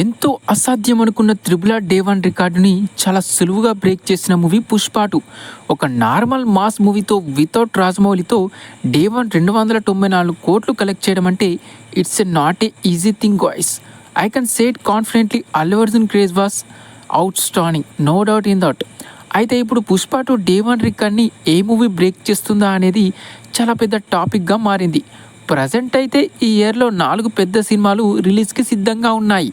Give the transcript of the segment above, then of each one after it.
ఎంతో అసాధ్యం అనుకున్న త్రిబుల్ ఆర్ డే వన్ రికార్డుని చాలా సులువుగా బ్రేక్ చేసిన మూవీ పుష్పాటు. ఒక నార్మల్ మాస్ మూవీతో వితౌట్ రాజమౌళితో డే వన్ రెండు వందల తొంభై నాలుగు కోట్లు కలెక్ట్ చేయడం అంటే it's a not a easy thing voice I can say it confidently Allu Arjun craze was outstanding no doubt in that. అయితే ఇప్పుడు పుష్ప టు డే వన్ రికార్డ్ని ఏ మూవీ బ్రేక్ చేస్తుందా అనేది చాలా పెద్ద టాపిక్గా మారింది. ప్రజెంట్ అయితే ఈ ఇయర్లో నాలుగు పెద్ద సినిమాలు రిలీజ్కి సిద్ధంగా ఉన్నాయి.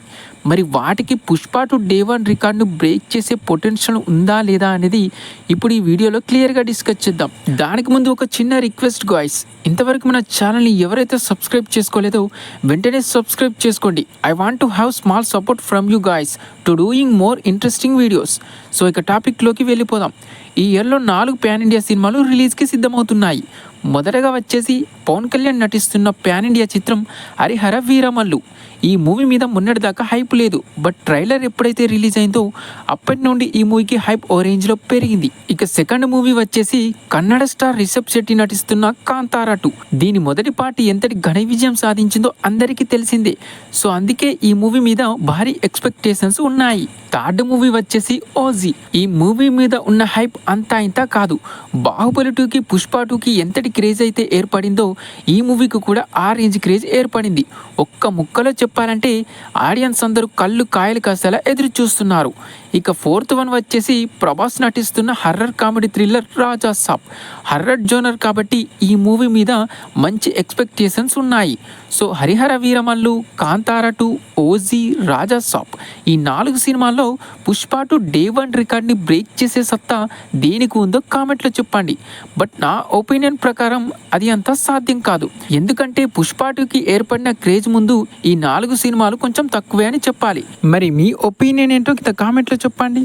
మరి వాటికి పుష్ప టు డే వన్ రికార్డును బ్రేక్ చేసే పొటెన్షియల్ ఉందా లేదా అనేది ఇప్పుడు ఈ వీడియోలో క్లియర్గా డిస్కస్ చేద్దాం. దానికి ముందు ఒక చిన్న రిక్వెస్ట్ గాయ్స్ ఇంతవరకు మన ఛానల్ని ఎవరైతే సబ్స్క్రైబ్ చేసుకోలేదో వెంటనే సబ్స్క్రైబ్ చేసుకోండి. I want to have small support from you guys to doing more interesting videos so ఇక టాపిక్లోకి వెళ్ళిపోదాం. ఈ ఇయర్లో నాలుగు ప్యాన్ ఇండియా సినిమాలు రిలీజ్కి సిద్ధమవుతున్నాయి. మొదటగా వచ్చేసి పవన్ కళ్యాణ్ నటిస్తున్న ప్యాన్ ఇండియా చిత్రం హరిహర వీరమల్లు. ఈ మూవీ మీద మొన్నటిదాకా హైప్ లేదు బట్ ట్రైలర్ ఎప్పుడైతే రిలీజ్ అయిందో అప్పటి నుండి ఈ మూవీకి హైప్ ఓ రేంజ్లో పెరిగింది. ఇక సెకండ్ మూవీ వచ్చేసి కన్నడ స్టార్ రిషబ్ శెట్టి నటిస్తున్న కాంతారా టూ దీని మొదటి పార్ట్ ఎంతటి ఘన విజయం సాధించిందో అందరికీ తెలిసిందే. సో అందుకే ఈ మూవీ మీద భారీ ఎక్స్పెక్టేషన్స్ ఉన్నాయి. థర్డ్ మూవీ వచ్చేసి ఓజీ. ఈ మూవీ మీద ఉన్న హైప్ అంతా ఇంత కాదు. బాహుబలి టూకి పుష్ప టూకి ఎంతటి క్రేజ్ అయితే ఏర్పడిందో ఈ మూవీకి కూడా ఆ రేంజ్ క్రేజ్ ఏర్పడింది. ఒక్క ముక్కలో చెప్పాలంటే ఆడియన్స్ అందరూ కళ్ళు కాయలు కాసేలా ఎదురు చూస్తున్నారు ఇక ఫోర్త్ వన్ వచ్చేసి ప్రభాస్ నటిస్తున్న horror comedy thriller Raja Saab. Horror genre కాబట్టి ఈ మూవీ మీద మంచి ఎక్స్పెక్టేషన్స్ ఉన్నాయి. So Harihara Veeramallu Kantara two OG Raja Saab. ఈ నాలుగు సినిమాల్లో పుష్ప టు డే వన్ రికార్డ్ని బ్రేక్ చేసే సత్తా దేనికి ఉందో కామెంట్లో చెప్పండి. బట్ నా ఒపీనియన్ ప్రకారం అది అంత సాధ్యం కాదు. ఎందుకంటే పుష్ప టూకి ఏర్పడిన క్రేజ్ ముందు ఈ నాలుగు సినిమాలు కొంచెం తక్కువే అని చెప్పాలి. మరి మీ ఒపీనియన్ ఏంటో ఇంత కామెంట్లో చెప్పండి.